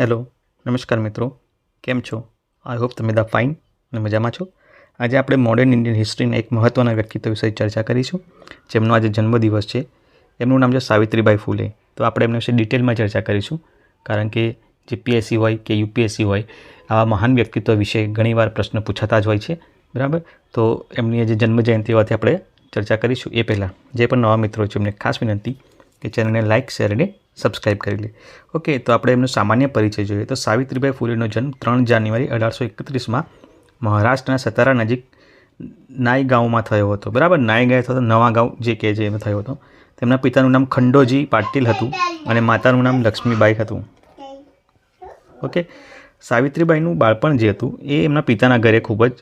Hello, નમસ્કાર મિત્રો. કેમ છો? આઈ હોપ તમે દા ફાઇન અને મજામાં છો. આજે આપણે મોડર્ન ઇન્ડિયન હિસ્ટ્રીના એક મહત્ત્વના વ્યક્તિત્વ વિશે ચર્ચા કરીશું, જેમનો આજે જન્મદિવસ છે. એમનું નામ છે સાવિત્રીબાઈ ફૂલે. તો આપણે એમના વિશે ડિટેલમાં ચર્ચા કરીશું, કારણ કે જીપીએસસી હોય કે યુપીએસસી હોય, આવા મહાન વ્યક્તિત્વ વિશે ઘણીવાર પ્રશ્ન પૂછાતા જ હોય છે. બરાબર? તો એમની આજે જન્મ જયંતિ હોવાથી આપણે ચર્ચા કરીશું. એ પહેલાં, જે પણ નવા મિત્રો છે, એમને ખાસ વિનંતી કે ચેનલને લાઇક શેર અને સબસ્ક્રાઇબ કરી લે. ઓકે તો આપણે એમનો સામાન્ય પરિચય જોઈએ. તો સાવિત્રીબાઈ ફૂલેનો જન્મ ત્રણ જાન્યુઆરી અઢારસો એકત્રીસમાં મહારાષ્ટ્રના સતારા નજીક નાઈ ગાંવમાં થયો હતો. બરાબર? નાઈ ગાય થયો નવા ગાંવ જે કહે છે એમાં થયો હતો. તેમના પિતાનું નામ ખંડોજી પાટીલ હતું અને માતાનું નામ લક્ષ્મીબાઈ હતું. ઓકે સાવિત્રીબાઈનું બાળપણ જે હતું એ એમના પિતાના ઘરે ખૂબ જ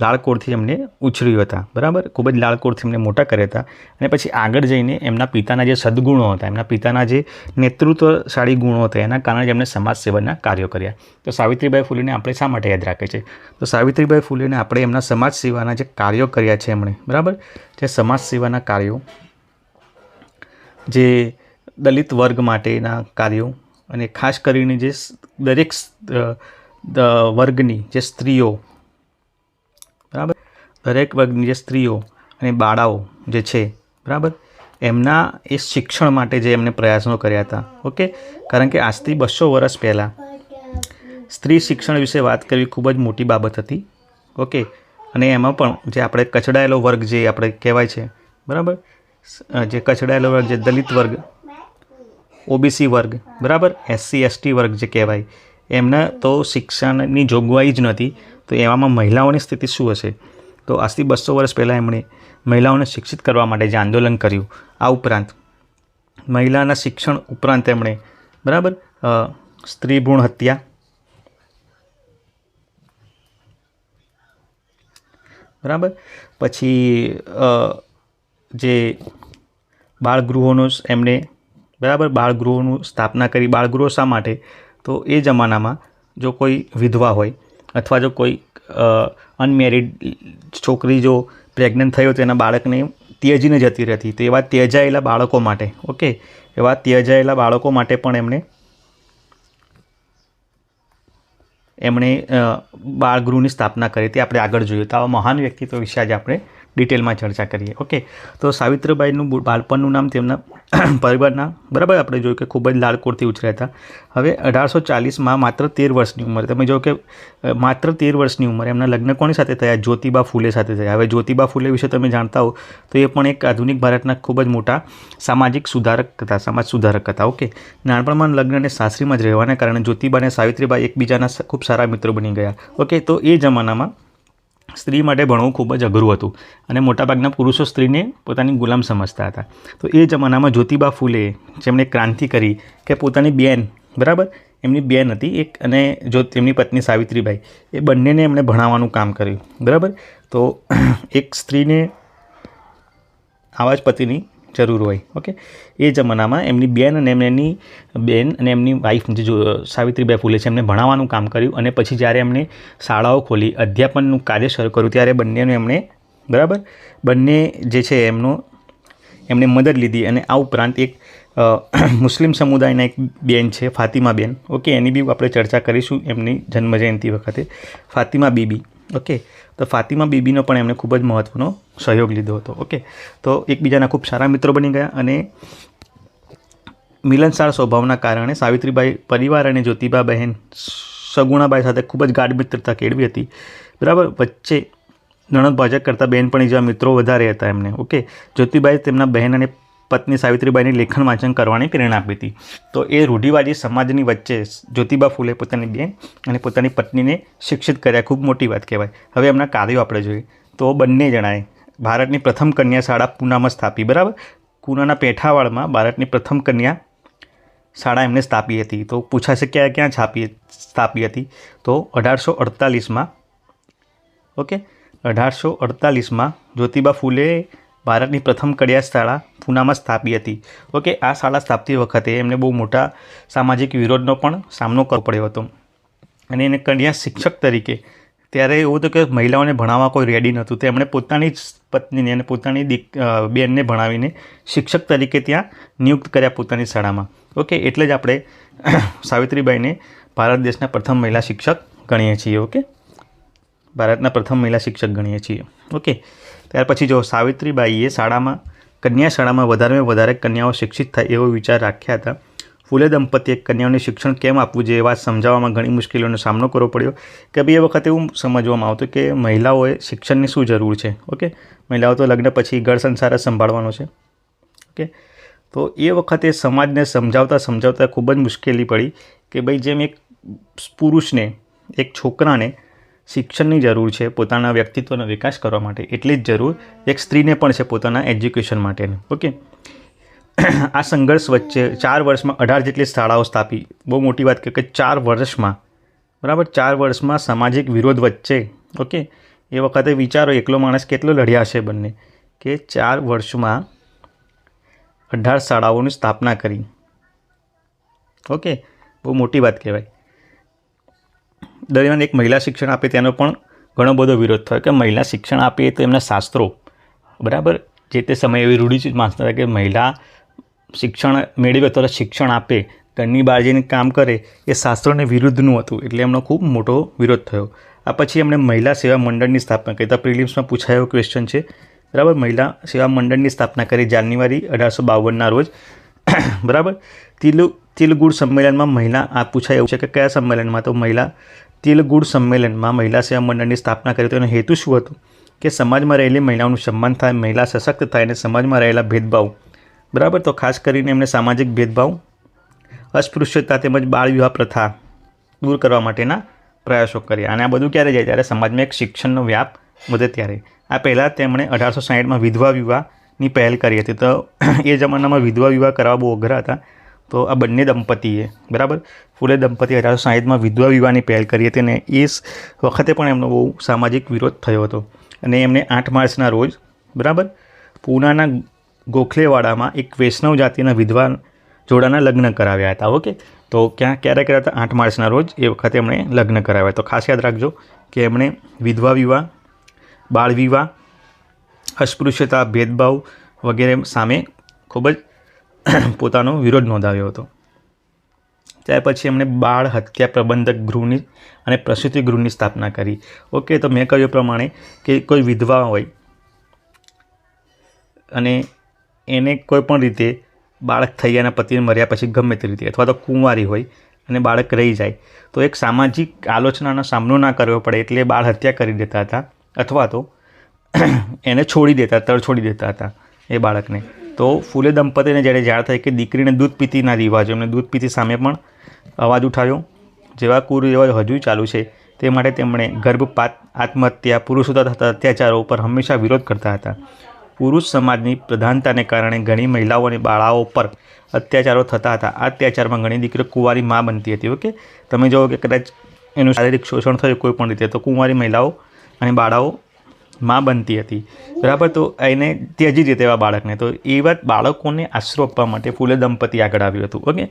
લાળકોળથી એમને ઉછર્યું હતા. બરાબર? ખૂબ જ લાળકોળથી એમને મોટા કર્યા હતા. અને પછી આગળ જઈને એમના પિતાના જે સદગુણો હતા, એમના પિતાના જે નેતૃત્વશાળી ગુણો હતા, એના કારણે જ એમણે સમાજ સેવાના કાર્યો કર્યા. તો સાવિત્રીબાઈ ફૂલેને આપણે શા માટે યાદ રાખે છે? તો સાવિત્રીબાઈ ફૂલેને આપણે એમના સમાજ સેવાના જે કાર્યો કર્યા છે એમણે, બરાબર? જે સમાજ સેવાના કાર્યો, જે દલિત વર્ગ માટેના કાર્યો અને ખાસ કરીને જે દરેક વર્ગની જે સ્ત્રીઓ બરાબર? દરેક વર્ગની જે સ્ત્રીઓ અને બાળાઓ જે છે, બરાબર? એમના એ શિક્ષણ માટે જે એમને પ્રયાસો કર્યા હતા, ઓકે? કારણ કે આજથી બસો વર્ષ પહેલાં સ્ત્રી શિક્ષણ વિશે વાત કરવી ખૂબ જ મોટી બાબત હતી, ઓકે? અને એમાં પણ જે આપણે કચડાયેલો વર્ગ જે આપણે કહેવાય છે, બરાબર? જે કચડાયેલો વર્ગ, જે દલિત વર્ગ, ઓબીસી વર્ગ, બરાબર? એસસી, એસટી વર્ગ જે કહેવાય, એમને તો શિક્ષણની જોગવાઈ જ નથી તો એવામાં મહિલાઓની સ્થિતિ શું હશે? તો આજથી બસો વર્ષ પહેલાં એમણે મહિલાઓને શિક્ષિત કરવા માટે જે આંદોલન કર્યું, આ ઉપરાંત મહિલાના શિક્ષણ ઉપરાંત એમણે, બરાબર સ્ત્રી ભ્રૂણ હત્યા, બરાબર, પછી જે બાળગૃહોનું એમણે, બરાબર, બાળગૃહોનું સ્થાપના કરી, બાળગૃહો શા માટે? તો એ જમાનામાં જો કોઈ વિધવા હોય અથવા જો કોઈ અનમેરિડ છોકરી જો પ્રેગ્નન્ટ થયો તો એના બાળકને ત્યજીને જતી રહેતી. તો એવા ત્યજાયેલા બાળકો માટે, ઓકે? એવા ત્યજાયેલા બાળકો માટે પણ એમણે એમણે બાળગૃહની સ્થાપના કરી હતી. આપણે આગળ જોઈએ. તો આવા મહાન વ્યક્તિત્વ વિશે આજે આપણે ડિટેલમાં ચર્ચા કરીએ. ઓકે? તો સાવિત્રીબાઈનું બાળપણનું નામ, તેમના પરિવારના બરાબર આપણે જોયું કે ખૂબ જ લાળકોડથી ઉછર્યા હતા. હવે અઢારસો ચાલીસમાં માત્ર તેર વર્ષની ઉંમર, તમે જો કે માત્ર તેર વર્ષની ઉંમર એમના લગ્ન કોની સાથે થયા? જ્યોતિબા ફૂલે સાથે થયા. હવે જ્યોતિબા ફૂલે વિશે તમે જાણતા હો, તો એ પણ એક આધુનિક ભારતના ખૂબ જ મોટા સામાજિક સુધારક હતા સમાજ સુધારક હતા ઓકે? નાનપણમાં લગ્ન અને સાસરીમાં જ રહેવાના કારણે જ્યોતિબા અને સાવિત્રીબાઈ એકબીજાના ખૂબ સારા મિત્રો બની ગયા. ઓકે? તો એ જમાનામાં સ્ત્રી માટે ભણવું ખૂબ જ અઘરું હતું અને મોટાભાગના પુરુષો સ્ત્રીને પોતાની ગુલામ સમજતા હતા. તો એ જમાનામાં જ્યોતિબા ફૂલે, જેમણે ક્રાંતિ કરી કે પોતાની બેન, બરાબર? એમની બેન હતી એક અને જો તેમની પત્ની સાવિત્રીબાઈ, એ બંનેને એમણે ભણાવવાનું કામ કર્યું, બરાબર? તો એક સ્ત્રીને આવા જ પતિની જરૂર હોય ઓકે એ જમાનામાં એમની બેન અને એમની બેન અને એમની વાઈફ જે જો, સાવિત્રીબાઈ ફૂલે છે, એમને ભણાવવાનું કામ કર્યું અને પછી જ્યારે એમણે શાળાઓ ખોલી, અધ્યાપનનું કાર્ય શરૂ કર્યું, ત્યારે બંનેનું એમણે, બરાબર? બંને જે છે એમનો, એમણે મદદ લીધી અને આ ઉપરાંત એક મુસ્લિમ સમુદાયના એક બેન છે ફાતિમા બેન ઓકે એની બી આપણે ચર્ચા કરીશું એમની જન્મજયંતિ વખતે. ફાતિમા બીબી. ઓકે તો ફાતિમા બીબીનો પણ એમણે ખૂબ જ મહત્ત્વનો સહયોગ લીધો હતો. ઓકે તો એકબીજાના ખૂબ સારા મિત્રો બની ગયા અને મિલનસાર સ્વભાવના કારણે સાવિત્રીબાઈ પરિવાર અને જ્યોતિબા બહેન સગુણાબાઈ સાથે ખૂબ જ ગાઢ મિત્રતા કેળવી હતી. બરાબર? વચ્ચે નણંદ ભાજક કરતાં બહેનપણી જેવા મિત્રો વધારે હતા એમને. ઓકે જ્યોતિબાઈ તેમના બહેન અને પત્ની સાવિત્રીબાઈને લેખન વાંચન કરવાની પ્રેરણા આપી હતી. તો એ રૂઢિવાદી સમાજની વચ્ચે જ્યોતિબા ફૂલે પોતાની બેન અને પોતાની પત્નીને શિક્ષિત કર્યા, ખૂબ મોટી વાત કહેવાય. હવે એમના કાર્યો આપણે જોઈએ. તો બંને જણાએ ભારતની પ્રથમ કન્યા શાળા પૂનામાં સ્થાપી, બરાબર? પૂનાના પેઠાવાળમાં ભારતની પ્રથમ કન્યા શાળા એમને સ્થાપી હતી. તો પૂછાશે ક્યાં ક્યાં છાપી, સ્થાપી હતી? તો અઢારસો અડતાલીસમાં, ઓકે? અઢારસો અડતાલીસમાં જ્યોતિબા ફૂલે ભારતની પ્રથમ કડિયા શાળા પૂનામાં સ્થાપી હતી. ઓકે, આ શાળા સ્થાપતી વખતે એમને બહુ મોટા સામાજિક વિરોધનો પણ સામનો કરવો પડ્યો હતો. અને એને કડિયા શિક્ષક તરીકે, ત્યારે એવું હતું કે મહિલાઓને ભણાવવા કોઈ રેડી નહોતું. તેમણે પોતાની જ પત્નીને અને પોતાની દીક બેનને ભણાવીને શિક્ષક તરીકે ત્યાં નિયુક્ત કર્યા પોતાની શાળામાં. ઓકે, એટલે જ આપણે સાવિત્રીબાઈને ભારત દેશના પ્રથમ મહિલા શિક્ષક ગણીએ છીએ. ઓકે? ભારતના પ્રથમ મહિલા શિક્ષક ગણીએ છીએ. ઓકે? ત્યાર પછી જો સાવિત્રીબાઈએ શાળામાં, કન્યા શાળામાં વધારેમાં વધારે કન્યાઓ શિક્ષિત થાય એવો વિચાર રાખ્યા હતા. ફૂલે દંપતીએ કન્યાઓને શિક્ષણ કેમ આપવું જોઈએ એ વાત સમજાવવામાં ઘણી મુશ્કેલીઓનો સામનો કરવો પડ્યો. કે ભાઈ, એ વખતે એવું સમજવામાં આવતું કે મહિલાઓએ શિક્ષણની શું જરૂર છે? ઓકે? મહિલાઓ તો લગ્ન પછી ઘર સંસાર સંભાળવાનો છે. ઓકે? તો એ વખતે સમાજને સમજાવતા સમજાવતા ખૂબ જ મુશ્કેલી પડી કે ભાઈ, જેમ એક પુરુષને, એક છોકરાને શિક્ષણની જરૂર છે, પોતાના વ્યક્તિત્વનો વિકાસ કરવા માટે. એટલી જ જરૂર એક સ્ત્રીને પણ છે પોતાના એજ્યુકેશન માટેની. ઓકે? આ સંઘર્ષ વચ્ચે ચાર વર્ષમાં અઢાર જેટલી શાળાઓ સ્થાપી. બહુ મોટી વાત કે ચાર વર્ષમાં. બરાબર? ચાર વર્ષમાં સામાજિક વિરોધ વચ્ચે. ઓકે? એ વખતે વિચારો એકલો માણસ કેટલો લડ્યા છે બંને? કે ચાર વર્ષમાં અઢાર શાળાઓની સ્થાપના કરી. ઓકે? બહુ મોટી વાત કહેવાય. દરમિયાન એક મહિલા શિક્ષણ આપે તેનો પણ ઘણો બધો વિરોધ થયો કે મહિલા શિક્ષણ આપે તો એમના શાસ્ત્રો. બરાબર? જે તે સમયે એવી રૂઢિચુત માનતા હતા કે મહિલા શિક્ષણ મેળવે તો શિક્ષણ આપે, ઘરની બહાર જઈને કામ કરે, એ શાસ્ત્રોને વિરુદ્ધનું હતું. એટલે એમનો ખૂબ મોટો વિરોધ થયો. આ પછી એમણે મહિલા સેવા મંડળની સ્થાપના કરી. તો પ્રિલિમ્સમાં પૂછાયો ક્વેશ્ચન છે. બરાબર? મહિલા સેવા મંડળની સ્થાપના કરી જાન્યુઆરી અઢારસો બાવનના રોજ. બરાબર? તિલુ, તિલગુડ સંમેલનમાં મહિલા, આ પૂછાય એવું છે કે કયા સંમેલનમાં? તો મહિલા તિલગુડ સંમેલનમાં મહિલા સેવા મંડળની સ્થાપના કરી તો એનો હેતુ શું હતું? કે સમાજમાં રહેલી મહિલાઓનું સન્માન થાય, મહિલા સશક્ત થાય અને સમાજમાં રહેલા ભેદભાવ. બરાબર? તો ખાસ કરીને એમણે સામાજિક ભેદભાવ, અસ્પૃશ્યતા તેમજ બાળ વિવાહ પ્રથા દૂર કરવા માટેના પ્રયાસો કર્યા. અને આ બધું ક્યારે જાય? ત્યારે સમાજમાં એક શિક્ષણનો વ્યાપ વધે ત્યારે. આ પહેલાં તેમણે અઢારસો સાહીઠમાં વિધવા વિવાહની પહેલ કરી હતી. તો એ જમાનામાં વિધવા વિવાહ કરવા બહુ અઘરા હતા. તો આ બંને દંપતીએ. બરાબર? ફૂલે દંપતી અઢારસો સાહીઠમાં વિધવા વિવાહની પહેલ કરી હતી અને એ વખતે પણ એમનો બહુ સામાજિક વિરોધ થયો હતો. અને એમણે આઠ માર્ચના રોજ, બરાબર? પૂનાના ગોખલેવાડામાં એક વૈષ્ણવ જાતિના વિધવા જોડાના લગ્ન કરાવ્યા હતા, ઓકે? તો ક્યાં, ક્યારે કર્યા હતા? આઠ માર્ચના રોજ એ વખતે એમણે લગ્ન કરાવ્યા. તો ખાસ યાદ રાખજો કે એમણે વિધવા વિવાહ, બાળ વિવાહ, અસ્પૃશ્યતા, ભેદભાવ વગેરે સામે ખૂબ જ પોતાનો વિરોધ નોંધાવ્યો હતો. ત્યાર પછી એમણે બાળ હત્યા પ્રબંધક ગૃહની અને પ્રસૂતિ ગૃહની સ્થાપના કરી. ઓકે, તો મેં કહ્યું પ્રમાણે કે કોઈ વિધવા હોય અને એને કોઈ પણ રીતે બાળક થઈ ગયા પતિને મર્યા પછી ગમે તે રીતે, અથવા તો કુંવારી હોય અને બાળક રહી જાય, તો એક સામાજિક આલોચનાનો સામનો ના કરવો પડે એટલે બાળ હત્યા કરી દેતા હતા, અથવા તો એને છોડી દેતા, તળ છોડી દેતા હતા એ બાળકને. તો ફૂલે દંપતીને જ્યારે જાણ થઈ કે દીકરીને દૂધ પીતીના રિવાજો, એમને દૂધ પીતી સામે પણ અવાજ ઉઠાવ્યો જેવા કુરિવાજ હજુ ચાલુ છે, તે માટે તેમણે ગર્ભપાત, આત્મહત્યા પુરુષો થતા અત્યાચારો ઉપર હંમેશા વિરોધ કરતા હતા. પુરુષ સમાજની પ્રધાનતાને કારણે ઘણી મહિલાઓ અને બાળાઓ પર અત્યાચારો થતા હતા. આ અત્યાચારમાં ઘણી દીકરીઓ કુંવારી મા બનતી હતી, ઓકે? તમે જુઓ કે કદાચ એનું શારીરિક શોષણ થયું કોઈ પણ રીતે, તો કુંવારી મહિલાઓ અને બાળાઓ મા બનતી હતી. બરાબર? તો એને ત્યજી દે તેવા બાળકને, તો એવા બાળકોને આશરો આપવા માટે ફૂલે દંપતી આગળ આવ્યું હતું, ઓકે?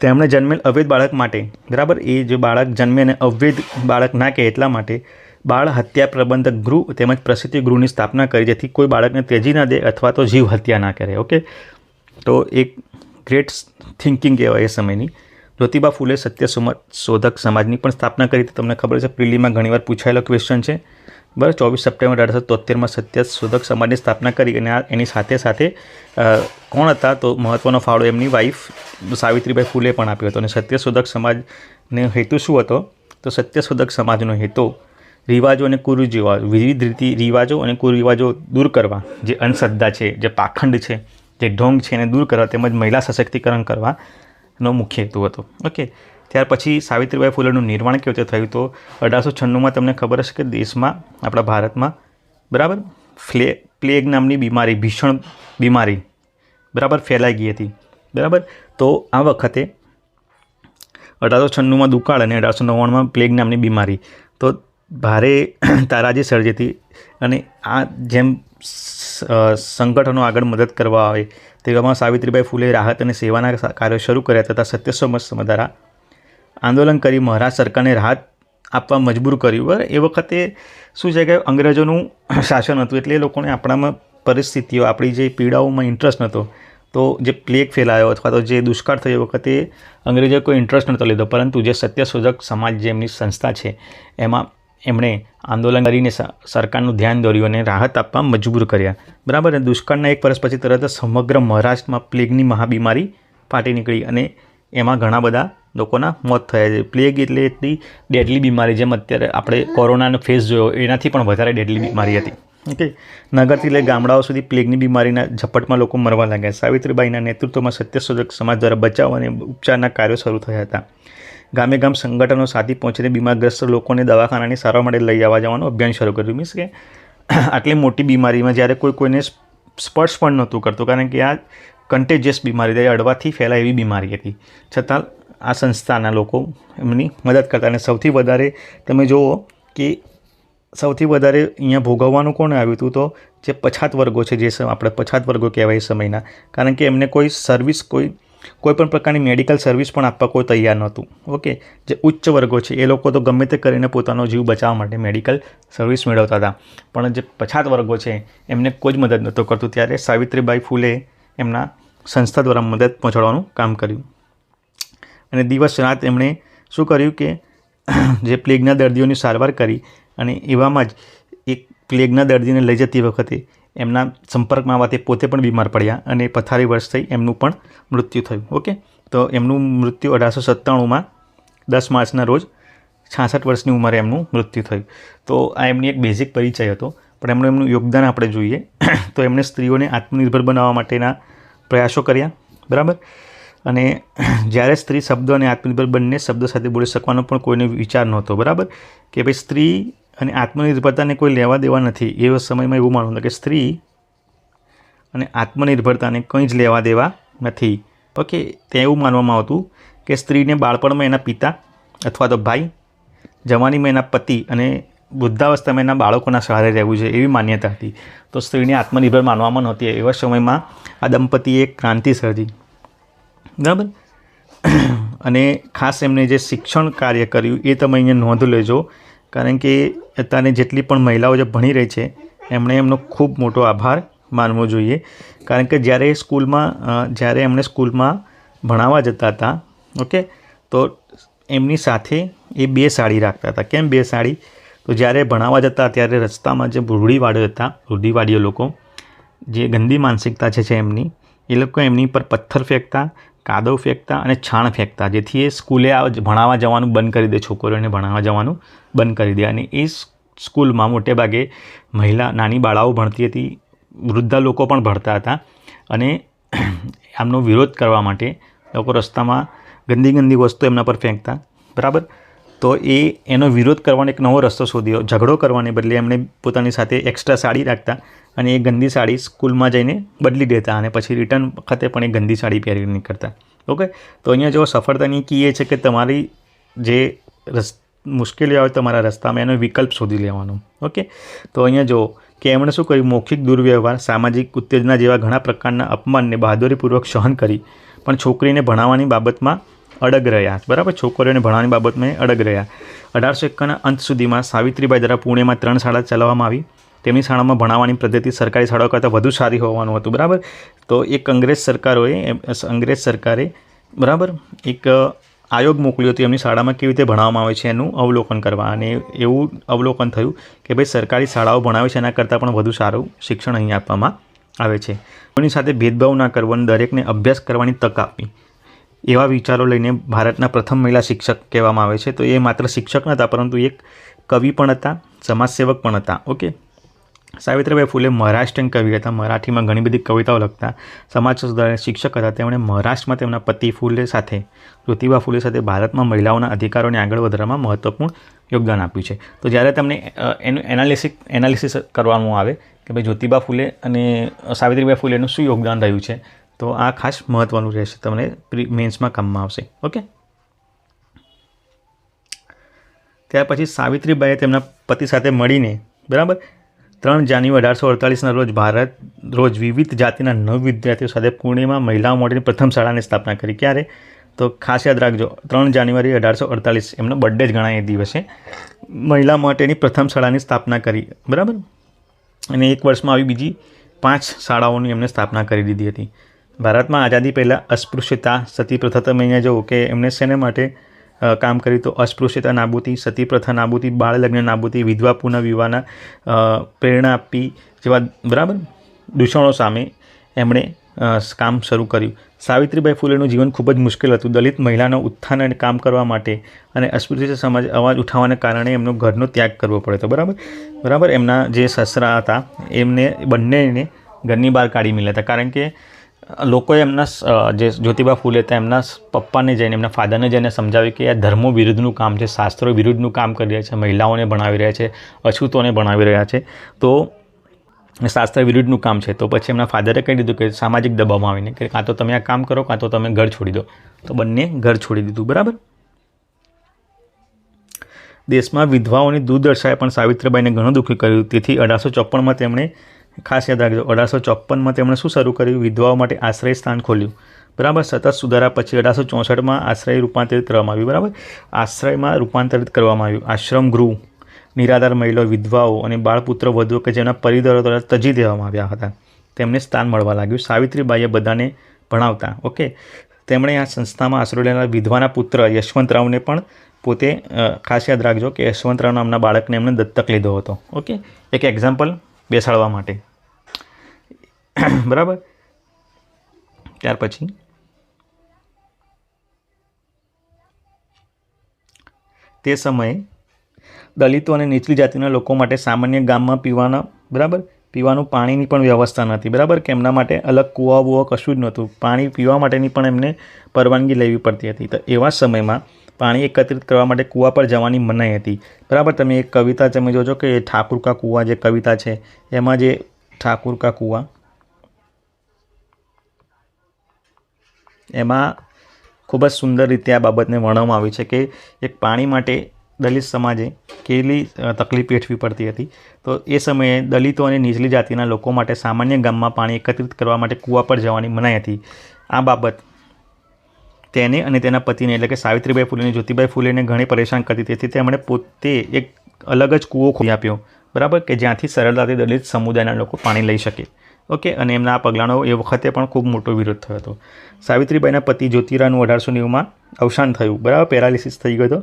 તેમણે જન્મેલ અવૈધ બાળક માટે, બરાબર? એ જે બાળક જન્મે અને અવૈધ બાળક ના કહે એટલા માટે બાળ હત્યા પ્રબંધક ગૃહ તેમજ પ્રસિદ્ધિ ગૃહની સ્થાપના કરી, જેથી કોઈ બાળકને ત્યજી ના દે અથવા તો જીવ હત્યા ના કરે, ઓકે? તો એક ગ્રેટ થિંકિંગ કહેવાય એ સમયની. જ્યોતિબા ફૂલે સત્ય શોધક સમાજની પણ સ્થાપના કરી, તો તમને ખબર છે, પ્રિલીમાં ઘણીવાર પૂછાયેલો ક્વેશ્ચન છે. બરાબર, ચોવીસ સપ્ટેમ્બર અઢારસો તોતેરમાં સત્ય શોધક સમાજની સ્થાપના કરી અને એની સાથે સાથે કોણ હતા? તો મહત્ત્વનો ફાળો એમની વાઈફ સાવિત્રીબાઈ ફૂલે પણ આપ્યો હતો. અને સત્ય શોધક સમાજનો હેતુ શું હતો? તો સત્ય શોધક સમાજનો હેતુ રિવાજો અને કુરિવાજો, વિવિધ રીતિ રિવાજો અને કુરિવાજો દૂર કરવા, જે અંધશ્રદ્ધા છે, જે પાખંડ છે, જે ઢોંગ છે એને દૂર કરવા તેમજ મહિલા સશક્તિકરણ કરવાનો મુખ્ય હેતુ હતો. ઓકે ત્યાર પછી સાવિત્રીબાઈ ફૂલેનું નિર્માણ કેવી રીતે થયું તો? અઢારસો છન્નુંમાં તમને ખબર હશે કે દેશમાં, આપણા ભારતમાં, બરાબર? ફ્લે, પ્લેગ નામની બીમારી, ભીષણ બીમારી, બરાબર, ફેલાઈ ગઈ હતી, બરાબર? તો આ વખતે અઢારસો છન્નુંમાં દુકાળ અને અઢારસો નવ્વાણુંમાં પ્લેગ નામની બીમારી. તો ભારે તારાજી સર્જી હતી અને આ જેમ સંગઠનો આગળ મદદ કરવા આવે તેવામાં સાવિત્રીબાઈ ફૂલે રાહત અને સેવાના કાર્યો શરૂ કર્યા તથા સત્ય સમય દ્વારા આંદોલન કરી મહારાજ સરકારને રાહત આપવા મજબૂર કર્યું. બરાબર? એ વખતે શું છે કે અંગ્રેજોનું શાસન હતું એટલે એ લોકોને આપણામાં પરિસ્થિતિઓ, આપણી જે પીડાઓમાં ઇન્ટરેસ્ટ નહોતો તો જે પ્લેગ ફેલાયો અથવા તો જે દુષ્કાળ થયો એ વખતે અંગ્રેજોએ કોઈ ઇન્ટરેસ્ટ નહોતો લીધો. પરંતુ જે સત્યશોધક સમાજ જે એમની સંસ્થા છે, એમાં એમણે આંદોલન કરીને સરકારનું ધ્યાન દોર્યું અને રાહત આપવા મજબૂર કર્યા. બરાબર? દુષ્કાળના એક વર્ષ પછી તરત સમગ્ર મહારાષ્ટ્રમાં પ્લેગની મહાબીમારી ફાટી નીકળી અને એમાં ઘણા બધા લોકોના મોત થયા છે. પ્લેગ એટલે એટલી ડેડલી બીમારી જેમ અત્યારે આપણે કોરોનાનો ફેસ જોયો, એનાથી પણ વધારે ડેડલી બીમારી હતી. ઓકે નગરથી લઈ ગામડાઓ સુધી પ્લેગની બીમારીના ઝપટમાં લોકો મરવા લાગ્યા. સાવિત્રીબાઈના નેતૃત્વમાં સત્યશોધક સમાજ દ્વારા બચાવ અને ઉપચારના કાર્યો શરૂ થયા હતા. ગામે ગામ સંગઠનો સાથે પહોંચીને બીમારગ્રસ્ત લોકોને દવાખાનાની સારવાર માટે લઈ આવવા જવાનું અભિયાન શરૂ કર્યું. મીન્સ કે આટલી મોટી બીમારીમાં જ્યારે કોઈ કોઈને સ્પર્શ પણ નહોતું કરતું. કારણ કે આ કન્ટેજિયસ બીમારી હતી અડવાથી ફેલાય એવી બીમારી હતી. છતાં આ સંસ્થાના લોકો એમની મદદ કરતા અને સૌથી વધારે તમે જુઓ કે સૌથી વધારે અહીંયા ભોગવવાનું કોણ આવ્યું હતું તો જે પછાત વર્ગો છે, જે આપણે પછાત વર્ગો કહેવાય એ સમયના. કારણ કે એમને કોઈ સર્વિસ કોઈ કોઈપણ પ્રકારની મેડિકલ સર્વિસ પણ આપવા કોઈ તૈયાર નહોતું. ઓકે? જે ઉચ્ચ વર્ગો છે, એ લોકો તો ગમે તે કરીને પોતાનો જીવ બચાવવા માટે મેડિકલ સર્વિસ મેળવતા હતા. પણ જે પછાત વર્ગો છે, એમને કોઈ જ મદદ નહોતું કરતું. ત્યારે સાવિત્રીબાઈ ફૂલે એમના સંસ્થા દ્વારા મદદ પહોંચાડવાનું કામ કર્યું. અને દિવસ રાત એમણે શું કર્યું કે, જે પ્લેગના દર્દીઓની સારવાર કરી અને એવામાં જ એક પ્લેગના દર્દીને લઈ જતી વખતે એમના સંપર્કમાં આવવા પોતે પણ બીમાર પડ્યા અને પથારી વર્ષ થઈ એમનું પણ મૃત્યુ થયું. ઓકે? તો એમનું મૃત્યુ અઢારસો સત્તાણુંમાં દસ માર્ચના રોજ છાસઠ વર્ષની ઉંમરે એમનું મૃત્યુ થયું. તો આ એમની એક બેઝિક પરિચય હતો, પણ એમનું એમનું યોગદાન આપણે જોઈએ. તો એમણે સ્ત્રીઓને આત્મનિર્ભર બનાવવા માટેના પ્રયાસો કર્યા, બરાબર? અને જ્યારે સ્ત્રી શબ્દ અને આત્મનિર્ભર બંને શબ્દ સાથે બોલી શકવાનો પણ કોઈને વિચાર નહોતો, બરાબર? કે ભાઈ સ્ત્રી અને આત્મનિર્ભરતાને કોઈ લેવા દેવા નથી, એ સમયમાં એવું માનવું કે સ્ત્રી અને આત્મનિર્ભરતાને કંઈ જ લેવા દેવા નથી. ઓકે ત્યાં એવું માનવામાં આવતું કે સ્ત્રીને બાળપણમાં એના પિતા અથવા તો ભાઈ, જવાનીમાં એના પતિ અને વૃદ્ધાવસ્થામાં એના બાળકોના સહારે રહેવું છે એવી માન્યતા હતી. તો સ્ત્રીને આત્મનિર્ભર માનવામાં નહોતી. એવા સમયમાં આ દંપતીએ એક ક્રાંતિ સર્જી. બરાબર? અને ખાસ એમણે જે શિક્ષણ કાર્ય કર્યું એ તમે અહીંયા નોંધ લેજો. કારણ કે અત્યારે જેટલી પણ મહિલાઓ જે ભણી રહી છે, એમણે એમનો ખૂબ મોટો આભાર માનવો જોઈએ. કારણ કે જ્યારે સ્કૂલમાં જ્યારે એમણે સ્કૂલમાં ભણાવવા જતા હતા, ઓકે, તો એમની સાથે એ બે સાડી રાખતા હતા. કેમ બે સાડી? તો જ્યારે ભણાવવા જતા, ત્યારે રસ્તામાં જે રૂઢીવાળીઓ હતા રૂઢીવાળીઓ લોકો, જે ગંદી માનસિકતા છે છે એમની, એ લોકો એમની પર પથ્થર ફેંકતા, કાદવ ફેંકતા અને છાણ ફેંકતા, જેથી એ સ્કૂલે આ ભણાવવા જવાનું બંધ કરી દે, છોકરીઓને ભણાવવા જવાનું બંધ કરી દે. અને એ સ્કૂલમાં મોટે ભાગે મહિલા, નાની બાળાઓ ભણતી હતી, વૃદ્ધા લોકો પણ ભણતા હતા. અને આમનો વિરોધ કરવા માટે લોકો રસ્તામાં ગંદી ગંદી વસ્તુ એમના પર ફેંકતા. બરાબર? તો એ એનો વિરોધ કરવાનો એક નવો રસ્તો શોધ્યો. ઝઘડો કરવાને બદલે એમણે પોતાની સાથે એક્સ્ટ્રા સાડી રાખતા અને એ ગંદી સાડી સ્કૂલમાં જઈને બદલી દેતા અને પછી રિટર્ન વખતે પણ એ ગંદી સાડી પહેરીને નીકળતા. ઓકે? તો અહીંયા જો સફળતાની કી એ છે કે તમારી જે રસ, મુશ્કેલીઓ આવે તમારા રસ્તામાં એનો વિકલ્પ શોધી લેવાનો. ઓકે? તો અહીંયા જો કે એમણે શું કર્યું? મૌખિક દુર્વ્યવહાર, સામાજિક ઉત્તેજના જેવા ઘણા પ્રકારના અપમાનને બહાદુરીપૂર્વક સહન કરી. પણ છોકરીને ભણાવવાની બાબતમાં અડગ રહ્યા. બરાબર? છોકરીઓને ભણવાની બાબતમાં અડગ રહ્યા. અઢારસો એકાના અંત સુધીમાં સાવિત્રીબાઈ દ્વારા પુણેમાં ત્રણ શાળા ચલાવવામાં આવી. તેમની શાળામાં ભણાવવાની પદ્ધતિ સરકારી શાળાઓ કરતાં વધુ સારી હોવાનું હતું. બરાબર? તો એ અંગ્રેજ સરકારોએ અંગ્રેજ સરકારે, બરાબર? એક આયોગ મોકલ્યો હતો. એમની શાળામાં કેવી રીતે ભણાવવામાં આવે છે એનું અવલોકન કરવા. અને એવું અવલોકન થયું કે ભાઈ, સરકારી શાળાઓ ભણાવે છે એના કરતાં પણ વધુ સારું શિક્ષણ અહીં આપવામાં આવે છે. એની સાથે ભેદભાવ ના કરવો અને દરેકને અભ્યાસ કરવાની તક આપવી. એવા વિચારો લઈને ભારતના પ્રથમ મહિલા શિક્ષક કહેવામાં આવે છે. તો એ માત્ર શિક્ષક નહોતા પરંતુ એક કવિ પણ હતા, સમાજસેવક પણ હતા. ઓકે? સાવિત્રીબાઈ ફૂલે મહારાષ્ટ્રીયન કવિ હતા, મરાઠીમાં ઘણી બધી કવિતાઓ લખતા. સમાજ સુધારા શિક્ષક હતા. તેમણે મહારાષ્ટ્રમાં તેમના પતિ ફૂલે સાથે, જ્યોતિબા ફૂલે સાથે ભારતમાં મહિલાઓના અધિકારોને આગળ વધારવામાં મહત્વપૂર્ણ યોગદાન આપ્યું છે. તો જ્યારે તમને એનું એનાલિસિસ એનાલિસિસ કરવાનું આવે કે ભાઈ જ્યોતિબા ફૂલે અને સાવિત્રીબાઈ ફૂલેનું શું યોગદાન રહ્યું છે તો આ ખાસ મહત્ત્વનું રહેશે તમને પ્રી મેન્સમાં કામમાં આવશે. ઓકે ત્યાર પછી સાવિત્રીબાઈએ તેમના પતિ સાથે મળીને, બરાબર? ત્રણ જાન્યુઆરી અઢારસો અડતાલીસના રોજ ભારત, રોજ વિવિધ જાતિના નવ વિદ્યાર્થીઓ સાથે પુણેમાં મહિલાઓ માટેની પ્રથમ શાળાની સ્થાપના કરી. ક્યારે? તો ખાસ યાદ રાખજો, ત્રણ જાન્યુઆરી અઢારસો અડતાલીસ, એમનો બર્થડે જ ગણાય એ દિવસે. મહિલા માટેની પ્રથમ શાળાની સ્થાપના કરી, બરાબર? અને એક વર્ષમાં આવી બીજી પાંચ શાળાઓની એમને સ્થાપના કરી દીધી હતી. ભારતમાં આઝાદી પહેલાં અસ્પૃશ્યતા સતી પ્રથા તમે અહીંયા જુઓ કે એમને શેને માટે કામ કર્યું તો અસ્પૃશ્યતા નાબૂદી સતી પ્રથા નાબૂદી બાળ લગ્ન નાબૂદી વિધવા પુનઃવિવાહના અ, પ્રેરણા આપવી જેવા બરાબર દૂષણો સામે એમણે કામ શરૂ કર્યું. સાવિત્રીબાઈ ફૂલેનું જીવન ખૂબ જ મુશ્કેલ હતું. દલિત મહિલાનો ઉત્થાન અને કામ કરવા માટે અને અસ્પૃશ્ય સમાજ અવાજ ઉઠાવવાને કારણે એમનો ઘરનો ત્યાગ કરવો પડ્યો હતો. બરાબર? બરાબર? એમના જે સસરા હતા એમને બંનેને ઘરની બહાર કાઢી મળ્યા હતા. કારણ કે લોકોએ એમના જે જ્યોતિબા ફૂલે હતા, એમના પપ્પાને જઈને, એમના ફાધરને જઈને સમજાવ્યું કે આ ધર્મો વિરુદ્ધનું કામ છે, શાસ્ત્રો વિરુદ્ધનું કામ કરી રહ્યા છે, મહિલાઓને ભણાવી રહ્યા છે, અછૂતોને ભણાવી રહ્યા છે. તો શાસ્ત્ર વિરુદ્ધનું કામ છે. તો પછી એમના ફાધરે કહી દીધું કે સામાજિક દબાવમાં આવીને કે કાં તો તમે આ કામ કરો, કાં તો તમે ઘર છોડી દો. તો બંને ઘર છોડી દીધું. બરાબર? દેશમાં વિધવાઓની દુર્દશાએ પણ સાવિત્રીબાઈને ઘણું દુઃખી કર્યું. તેથી અઢારસો ચોપનમાં તેમણે ખાસ યાદ રાખજો, અઢારસો ચોપનમાં તેમણે શું શરૂ કર્યું? વિધવાઓ માટે આશ્રય સ્થાન ખોલ્યું. બરાબર? સતત સુધારા પછી અઢારસો ચોસઠમાં આશ્રય રૂપાંતરિત કરવામાં આવ્યું. બરાબર? આશ્રયમાં રૂપાંતરિત કરવામાં આવ્યું. આશ્રમ ગૃહ, નિરાધાર મહિલાઓ વિધવાઓ અને બાળપુત્ર વધુ કે જેના પરિદરો દ્વારા તજી દેવામાં આવ્યા હતા. તેમને સ્થાન મળવા લાગ્યું. સાવિત્રીબાઈએ બધાને ભણાવતા. ઓકે? તેમણે આ સંસ્થામાં આશરો લેનાર વિધવાના પુત્ર યશવંતરાવને પણ પોતે ખાસ યાદ રાખજો કે યશવંતરાવ નામના બાળકને એમણે દત્તક લીધો હતો. ઓકે? એક એક્ઝામ્પલ બેસાડવા માટે. બરાબર? ત્યાર પછી તે સમયે દલિતો અને નીચલી જાતિના લોકો માટે સામાન્ય ગામમાં પીવાના, બરાબર? પીવાનું પાણીની પણ વ્યવસ્થા નથી બરાબર? કે એમના માટે અલગ કૂવા બુવા કશું જ નહોતું. પાણી પીવા માટેની પણ એમને પરવાનગી લેવી પડતી હતી. તો એવા સમયમાં પાણી એકત્રિત કરવા માટે કૂવા પર જવાની મનાઈ હતી. બરાબર, તમે એક કવિતા તમે જોજો કે ઠાકુર કા કૂવા જે કવિતા છે, એમાં જે ઠાકુર કા કૂવા એમાં ખૂબ જ સુંદર રીતે આ બાબતને વર્ણવવામાં આવી છે કે એક પાણી માટે દલિત સમાજે કેટલી તકલીફ વેઠવી પડતી હતી. તો એ સમયે દલિતો અને નીચલી જાતિના લોકો માટે સામાન્ય ગામમાં પાણી એકત્રિત કરવા માટે કૂવા પર જવાની મનાઈ હતી. આ બાબત તેને અને તેના પતિને, એટલે કે સાવિત્રીબાઈ ફૂલેને, જ્યોતિબાઈ ફૂલેને ઘણી પરેશાન કરતી. તેથી તેમણે પોતે એક અલગ જ કૂવો ખોલી આપ્યો. બરાબર? કે જ્યાંથી સરળતાથી દલિત સમુદાયના લોકો પાણી લઈ શકે. ઓકે? અને એમના આ પગલાંનો એ વખતે પણ ખૂબ મોટો વિરોધ થયો હતો. સાવિત્રીબાઈના પતિ જ્યોતિરાનું અઢારસો નેવુંમાં અવસાન થયું. બરાબર? પેરાલિસિસ થઈ ગયો હતો.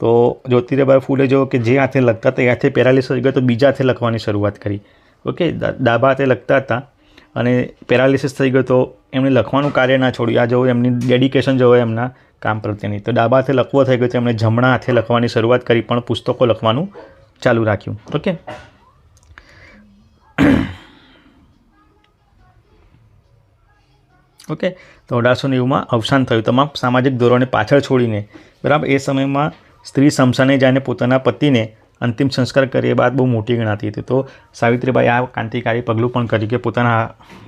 તો જ્યોતિરાબાઈ ફૂલે જો કે જે હાથે લખતા હતા એ હાથે પેરાલિસિસ થઈ ગયો તો બીજા હાથે લખવાની શરૂઆત કરી. ઓકે? ડાબા હાથે લખતા હતા. અને પેરાલિસિસ થઈ ગયો તો એમણે લખવાનું કાર્ય ના છોડ્યું. આ જો એમની ડેડિકેશન જો એમના કામ પ્રત્યેની. તો ડાબા હાથે લખવો થઈ ગયો તો એમણે જમણા હાથે લખવાની શરૂઆત કરી, પણ પુસ્તકો લખવાનું ચાલુ રાખ્યું. ઓકે? ઓકે? તો અઢારસો નેવુંમાં અવસાન થયું. તમામ સામાજિક ધોરણે પાછળ છોડીને, બરાબર? એ સમયમાં સ્ત્રી શમશાને જઈને પોતાના પતિને અંતિમ સંસ્કાર કરી એ બાદ બહુ મોટી ગણાતી હતી. તો સાવિત્રીબાઈ આ ક્રાંતિકારી પગલું પણ કર્યું કે પોતાના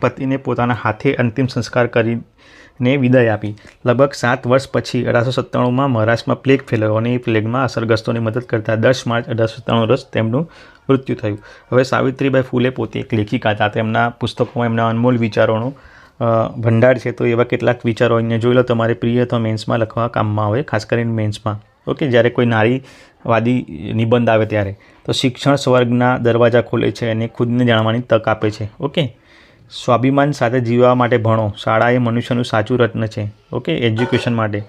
પતિને પોતાના હાથે અંતિમ સંસ્કાર કરીને વિદાય આપી. લગભગ સાત વર્ષ પછી અઢારસો સત્તાણુંમાં મહારાષ્ટ્રમાં પ્લેગ ફેલાયો અને એ પ્લેગમાં અસરગ્રસ્તોની મદદ કરતા દસ માર્ચ અઢારસો સત્તાણું રોજ તેમનું મૃત્યુ થયું. હવે સાવિત્રીબાઈ ફૂલે પોતે એક લેખિકા હતા. તેમના પુસ્તકોમાં એમના અનમોલ વિચારોનો ભંડાર છે. તો એવા કેટલાક વિચારો અહીંયા જોઈ લો, તમારે પ્રિય અથવા મેન્સમાં લખવા કામમાં આવે, ખાસ કરીને મેન્સમાં ઓકે, જ્યારે કોઈ નારીવાદી નિબંધ આવે ત્યારે. તો શિક્ષણ સ્વર્ગના દરવાજા ખોલે છે અને ખુદને જાણવાની તક આપે છે. ઓકે? સ્વાભિમાન સાથે જીવવા માટે ભણો. શાળા એ મનુષ્યનું સાચું રત્ન છે. ઓકે? એજ્યુકેશન માટે.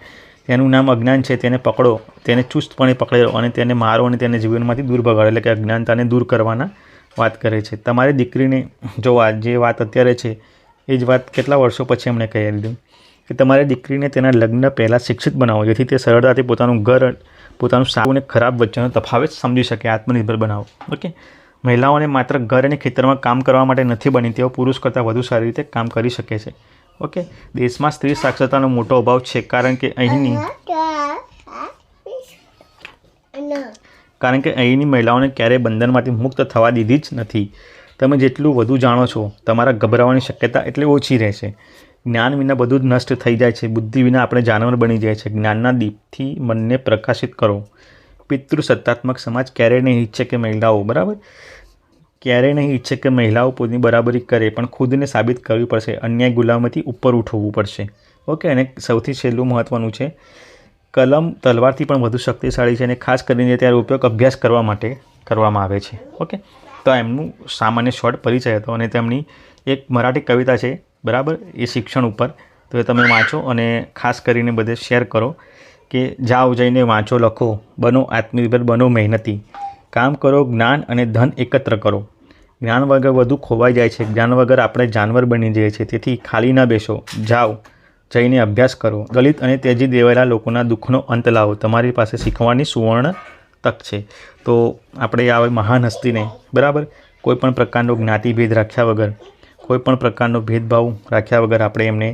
તેનું નામ અજ્ઞાન છે. તેને પકડો. તેને ચુસ્તપણે પકડેલો અને તેને મારો અને તેને જીવનમાંથી દૂર ભગાડો. એટલે કે અજ્ઞાનતાને દૂર કરવાના વાત કરે છે. તમારી દીકરીને જોવા જે વાત અત્યારે છે, એ જ વાત કેટલા વર્ષો પછી એમણે કહી દીધું? કે તમારી દીકરીને તેના લગ્ન પહેલાં શિક્ષિત બનાવો, જેથી તે સરળતાથી પોતાનું ઘર પોતાનું સારું અને ખરાબ વચ્ચેનો તફાવત સમજી શકે, આત્મનિર્ભર બનાવો. ઓકે મહિલાઓને માત્ર ઘર અને ખેતરમાં કામ કરવા માટે નથી બની, તેઓ પુરુષ કરતાં વધુ સારી રીતે કામ કરી શકે છે. ઓકે દેશમાં સ્ત્રી સાક્ષરતાનો મોટો અભાવ છે, કારણ કે અહીંની કારણ કે અહીંની મહિલાઓને ક્યારેય બંધનમાંથી મુક્ત થવા દીધી જ નથી. તમે જેટલું વધુ જાણો છો, તમારા ગભરાવાની શક્યતા એટલી ઓછી રહેશે. જ્ઞાન વિના બધું જ નષ્ટ થઈ જાય છે. બુદ્ધિ વિના આપણે જાનવર બની જાય છે. જ્ઞાનના દીપથી મનને પ્રકાશિત કરો. પિતૃ સત્તાત્મક સમાજ ક્યારેય નહીં ઈચ્છે કે મહિલાઓ, બરાબર? ક્યારેય નહીં ઈચ્છે કે મહિલાઓ પોતાની બરાબરી કરે, પણ ખુદને સાબિત કરવી પડશે. અન્યાય ગુલામથી ઉપર ઉઠવવું પડશે. ઓકે, અને સૌથી છેલ્લું મહત્ત્વનું છે, કલમ તલવારથી પણ વધુ શક્તિશાળી છે અને ખાસ કરીને ત્યારે ઉપયોગ અભ્યાસ કરવા માટે કરવામાં આવે છે. ઓકે? તો એમનું સામાન્ય શોર્ટ પરિચય હતો અને તેમની એક મરાઠી કવિતા છે બરાબર? એ શિક્ષણ ઉપર. તો એ તમે વાંચો અને ખાસ કરીને બધે શેર કરો કે જાઓ જઈને વાંચો, લખો, બનો આત્મનિર્ભર બનો, મહેનતી. કામ કરો, જ્ઞાન અને ધન એકત્ર કરો. જ્ઞાન વગર વધુ ખોવાઈ જાય છે. જ્ઞાન વગર આપણે જાનવર બની જઈએ છીએ. તેથી ખાલી ન બેસો. જાઓ. જઈને અભ્યાસ કરો. દલિત અને તેજી દેવાયેલા લોકોના દુઃખનો અંત લાવો. તમારી પાસે શીખવાની સુવર્ણ તક છે. તો આપણે આ મહાન હસ્તીને, બરાબર? કોઈ પણ પ્રકારનો જ્ઞાતિભેદ રાખ્યા વગર કોઈ પણ પ્રકારનો ભેદભાવ રાખ્યા વગર આપણે એમને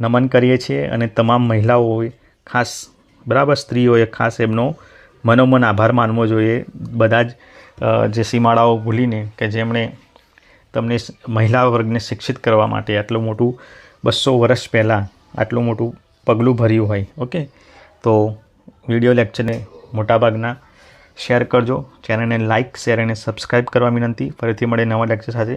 નમન કરીએ છીએ અને તમામ મહિલાઓએ, ખાસ બરાબર સ્ત્રીઓએ ખાસ એમનો મનોમન આભાર માનવો જોઈએ. બધા જ જે સીમાડાઓ ભૂલીને કે જેમણે તમને મહિલા વર્ગને શિક્ષિત કરવા માટે આટલું મોટું બસો વર્ષ પહેલાં આટલું મોટું પગલું ભર્યું હોય, ઓકે? તો વીડિયો લેક્ચરને મોટાભાગના શેર કરજો. ચેનલને લાઇક શેર અને સબસ્ક્રાઈબ કરવા વિનંતી. ફરીથી મળે નવા લેક્ચર સાથે.